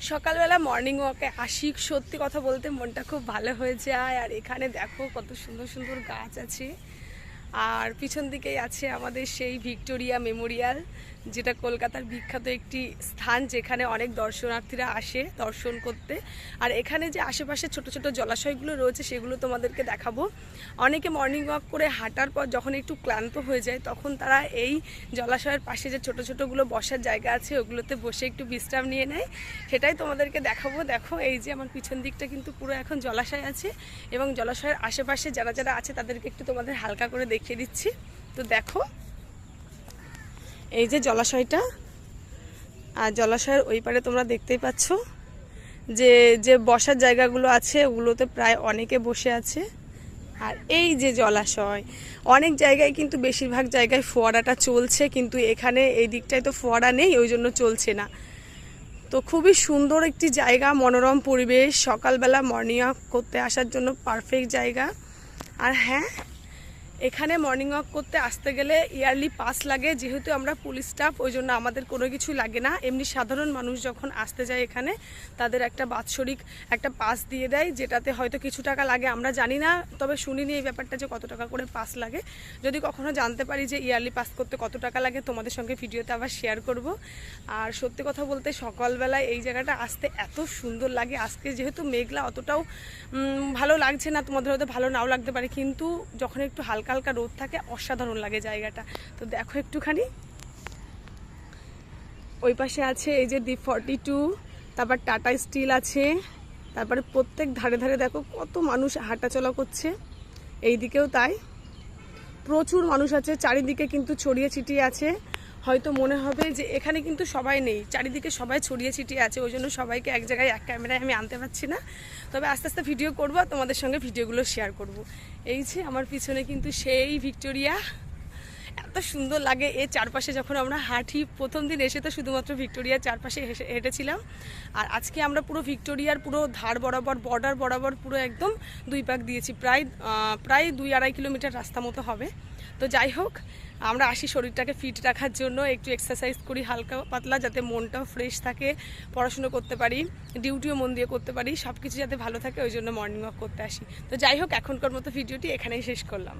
সকালবেলা মর্নিং ওয়াকে আসি। সত্যি কথা বলতে মনটা খুব ভালো হয়ে যায় আর এখানে দেখো কত সুন্দর সুন্দর গাছ আছে। আর পিছন দিকেই আছে আমাদের সেই ভিক্টোরিয়া মেমোরিয়াল, যেটা কলকাতার বিখ্যাত একটি স্থান যেখানে অনেক দর্শনার্থীরা আসে দর্শন করতে। আর এখানে যে আশেপাশে ছোট ছোট জলাশয়গুলো রয়েছে সেগুলো তোমাদেরকে দেখাবো। অনেকে মর্নিং ওয়াক করে হাঁটার পর যখন একটু ক্লান্ত হয়ে যায়, তখন তারা এই জলাশয়ের পাশে যে ছোট ছোটগুলো বসার জায়গা আছে, ওগুলোতে বসে একটু বিশ্রাম নিয়ে নেয়। সেটাই তোমাদেরকে দেখাবো। দেখো, এই যে আমার পিছন দিকটা কিন্তু পুরো এখন জলাশয় আছে এবং জলাশয়ের আশেপাশে যারা যারা আছে তাদেরকে একটু তোমাদের হালকা করে দেখিয়ে দিচ্ছি। তো দেখো, এই যে জলাশয়টা, আর জলাশয়ের ওই পারে তোমরা দেখতেই পাচ্ছ যে যে বসার জায়গাগুলো আছে, ওগুলোতে প্রায় অনেকে বসে আছে। আর এই যে জলাশয়, অনেক জায়গায় কিন্তু বেশিরভাগ জায়গায় ফোয়ারাটা চলছে, কিন্তু এখানে এই দিকটায় তো ফোয়ারা নেই, ওই জন্য চলছে না। তো খুবই সুন্দর একটি জায়গা, মনোরম পরিবেশ, সকালবেলা মর্নিং ওয়াক করতে আসার জন্য পারফেক্ট জায়গা। আর হ্যাঁ এখানে মর্নিং ওয়াক করতে আসতে গেলে ইয়ারলি পাস লাগে, যেহেতু আমরা পুলিশ স্টাফ ওই জন্য আমাদের কোনো কিছু লাগে না। এমনি সাধারণ মানুষ যখন আসতে যায় এখানে, তাদের একটা বাৎসরিক একটা পাস দিয়ে দেয়, যেটাতে হয়তো কিছু টাকা লাগে, আমরা জানি না, তবে শুনিনি এই ব্যাপারটা যে কত টাকা করে পাস লাগে। যদি কখনো জানতে পারি যে ইয়ারলি পাস করতে কত টাকা লাগে, তোমাদের সঙ্গে ভিডিওতে আবার শেয়ার করব। আর সত্যি কথা বলতে, সকালবেলায় এই জায়গাটা আসতে এত সুন্দর লাগে। আজকে যেহেতু মেঘলা, অতটাও ভালো লাগছে না, তোমাদের হয়তো ভালো নাও লাগতে পারে, কিন্তু যখন একটু হালকা হালকা হালকা রোদ থাকে, অসাধারণ লাগে জায়গাটা। তো দেখো একটুখানি। ওই পাশে আছে এই যে দি ফর্টি টু, তারপর টাটা স্টিল আছে, তারপরে প্রত্যেক ধারে ধারে দেখো কত মানুষ হাঁটাচলা করছে। এই দিকেও তাই। প্রচুর মানুষ আছে, চারিদিকে কিন্তু ছড়িয়ে ছিটিয়ে আছে। হয়তো মনে হবে যে এখানে কিন্তু সবাই নেই। চারিদিকে সবাই ছড়িয়ে ছিটিয়ে আছে, ওই জন্য সবাইকে এক জায়গায়, এক ক্যামেরায় আমি আনতে পারছি না। তবে আস্তে আস্তে ভিডিও করব তোমাদের সঙ্গে ভিডিওগুলো শেয়ার করব। এই যে আমার পিছনে কিন্তু সেই ভিক্টোরিয়া। এত সুন্দর লাগে। এর চারপাশে যখন আমরা হাঁটি, প্রথম দিন এসে তো শুধুমাত্র ভিক্টোরিয়ার চারপাশে হেঁটেছিলাম। আর আজকে আমরা পুরো ভিক্টোরিয়ার পুরো ধার বরাবর বর্ডার বরাবর পুরো একদম দুই পাক দিয়েছি। প্রায় প্রায় দুই আড়াই কিলোমিটার রাস্তা মতো হবে। তো যাই হোক, আমরা আসি শরীরটাকে ফিট রাখার জন্য, একটু এক্সারসাইজ করি হালকা পাতলা যাতে মনটাও ফ্রেশ থাকে, পড়াশুনো করতে পারি, ডিউটিও মন দিয়ে করতে পারি সব কিছু যাতে ভালো থাকে, ওই জন্য মর্নিং ওয়াক করতে আসি। তো যাই হোক, এখনকার মতো ভিডিওটি এখানেই শেষ করলাম।